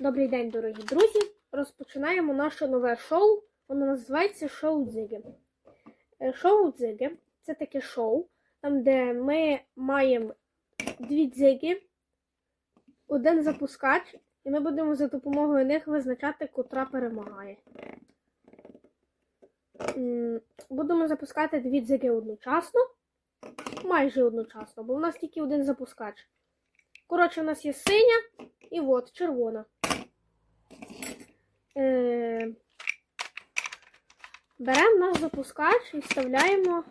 Добрий день, дорогі друзі! Розпочинаємо наше нове шоу. Воно називається Шоу Дзиги. Е, Шоу Дзиги це таке шоу, там, де ми маємо дві дзиги, один запускач, і ми будемо за допомогою них визначати, котра перемагає. Будемо запускати дві дзиги одночасно, майже одночасно, бо в нас тільки один запускач. Коротше, у нас є синя і от червона. Е, Беремо наш запускач і вставляємо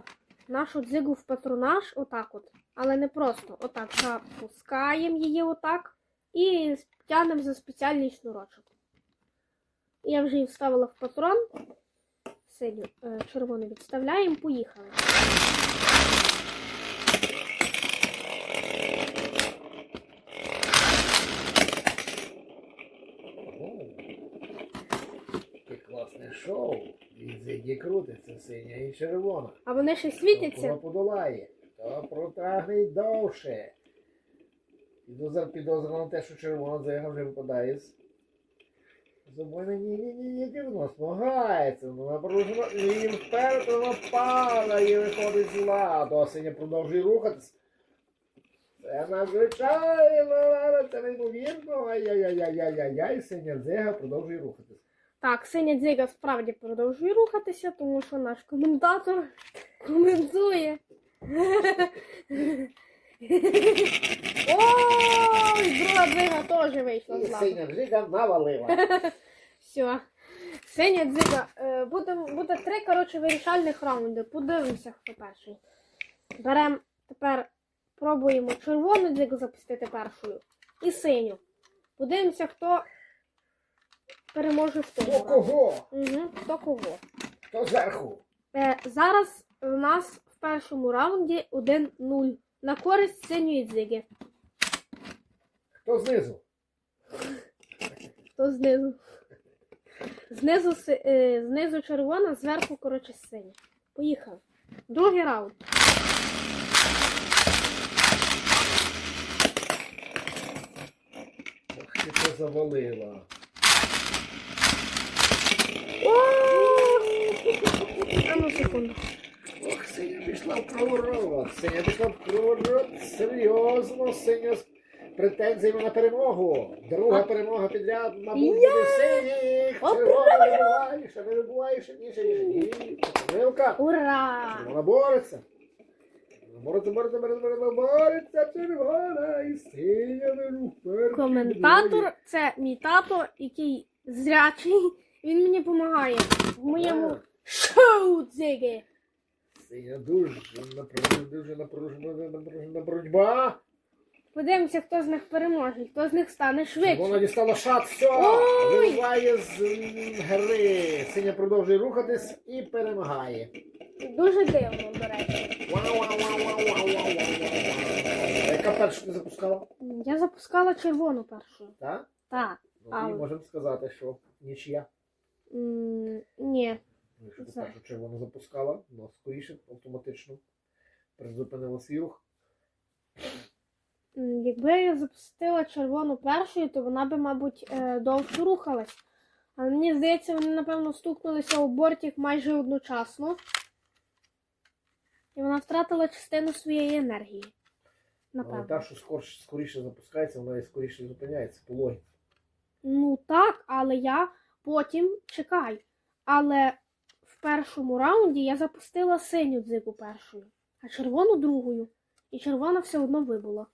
нашу дзигу в патронаж отак от. Але не просто отак. Запускаємо її отак і тягнемо за спеціальний шнурочок. Я вже її вставила в патрон. Синю, е, червону відставляємо, поїхали. Яке класне шоу. І зигі крутиться, синя і червона. А вони ще світяться. подолає, то протягне й довше. Підозра підозра на те, що червона зига вже випадає з зубами. Ні, ні, ні, ні, ні, воно смагається, воно напружено, і вперед воно падає, виходить з ладу, а синя продовжує рухатись. Це надзвичайно, це неймовірно, ай-яй-яй-яй-яй-яй, синя дзига продовжує рухатись. Так, синя дзига справді продовжує рухатися, тому що наш коментатор коментує. Ой, друга дзига теж вийшла І з ладу. синя дзига навалила. Все. Синя дзига. Е, Буде, буде три, коротше, вирішальних раунди. Подивимося, хто перший. Беремо тепер, пробуємо червону дзигу запустити першою. І синю. Подивимося, хто переможе в тому. раунді. кого? Угу, хто кого. Хто зверху? Е, зараз у нас в першому раунді 1-0 на користь синьої дзиги. Хто знизу? Хто знизу? Знизу, е, знизу червона, зверху, коротше, синя. Поїхали. Другий раунд. Ох, ти це завалила. А ну секунду. Ох, синя пішла в проворот. Синя пішла в проворот. Серйозно, синя з претензіями на перемогу. Друга перемога підряд, мабуть, буде синіх. Червона не буває, ще не вибуває, ще ні, ще ні, ще ні. Помилка. Ура! Вона бореться. Вона Бореться, бореться, бореться, бореться, бореться, червона і синя не рухає. Коментатор це мій тато, який зрячий. Він мені допомагає в моєму шоу дзиги. Синя дуже напружена, дуже напружена, напружена боротьба. Подивимося, хто з них переможе, хто з них стане швидше. Вона дістала шат, все, Ой! вибиває з м, гри. Синя продовжує рухатись і перемагає. Дуже дивно, до речі. А Яка перша ти запускала? Я запускала червону першою. Так? Так. Ну, і можемо сказати, що нічия. М, Ні. Ну, Якщо ти першу червону запускала, ну скоріше автоматично призупинила свій рух. М, Якби я запустила червону першою, то вона би, мабуть, е, довше рухалась. Але мені здається, вони, напевно, стукнулися у бортик майже одночасно. Вона втратила частину своєї енергії. Але та, що скоріше, скоріше запускається, вона і скоріше зупиняється по логіці. Ну так, але я потім чекай. Але в першому раунді я запустила синю дзигу першою, а червону другою. І червона все одно вибула.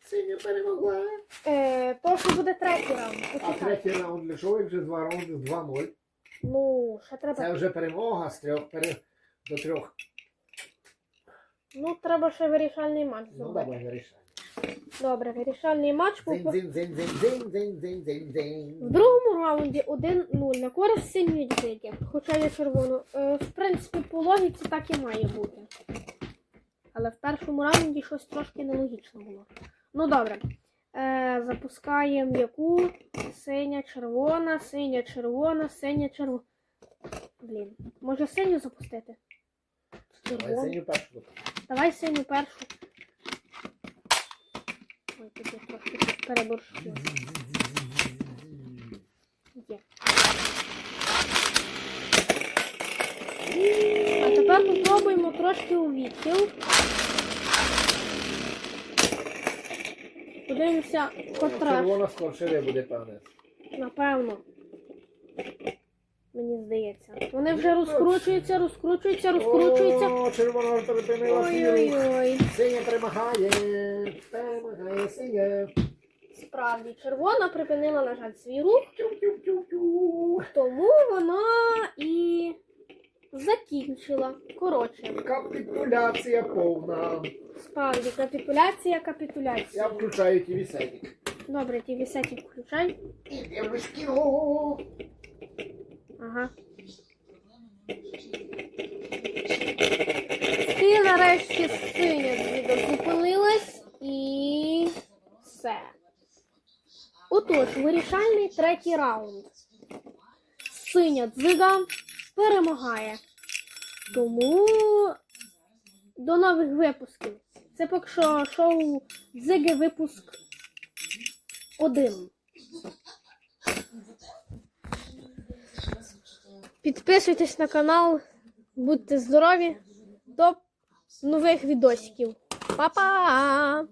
Синя перемогла. Е, то, що буде третій раунд. А Почекай. третій раунд для чого? Як вже два раунди з 2-0. Ну, ще треба. Це вже перемога з трьох пере... до трьох. Ну, треба ще вирішальний матч Ну зробити. давай вирішай. Добре, вирішальний матч. Дзинь, дзинь, дзинь, дзинь, дзинь, дзинь, дзинь, дзинь, дзинь. В другому раунді 1-0 на користь синьої дзиги, хоча я червону. Е, в принципі, по логіці так і має бути. Але в першому раунді щось трошки нелогічно було. Ну добре. Е, запускаємо яку? Синя, червона, синя, червона, синя, червона. Блін. Може синю запустити? Давай синю першу. Давай синю першу. Ой, тут я трошки переборщила. Є. А тепер попробуємо трошки у відділ. Подивимося, котра. Червона скорше буде, пане. Напевно. Мені здається. Вони вже розкручуються, розкручуються, розкручуються. О, червона припинила свій рух. Ой-ой-ой. Синя перемагає. Перемагає синя. Справді, червона припинила, на жаль, свій рух, Тю-тю-тю-тю. тому вона і закінчила. Коротше, Капітуляція повна. справді, капітуляція, капітуляція. Я включаю ті сетик. Добре, ті вісеті включай. І дивлюсь кіно. Ага. І нарешті синя звідок зупинилась і все. Отож, вирішальний третій раунд. Синя дзига перемагає. Тому до нових випусків. Це поки що шоу Дзиги випуск 1. Підписуйтесь на канал, будьте здорові. До нових відосиків. Па-па!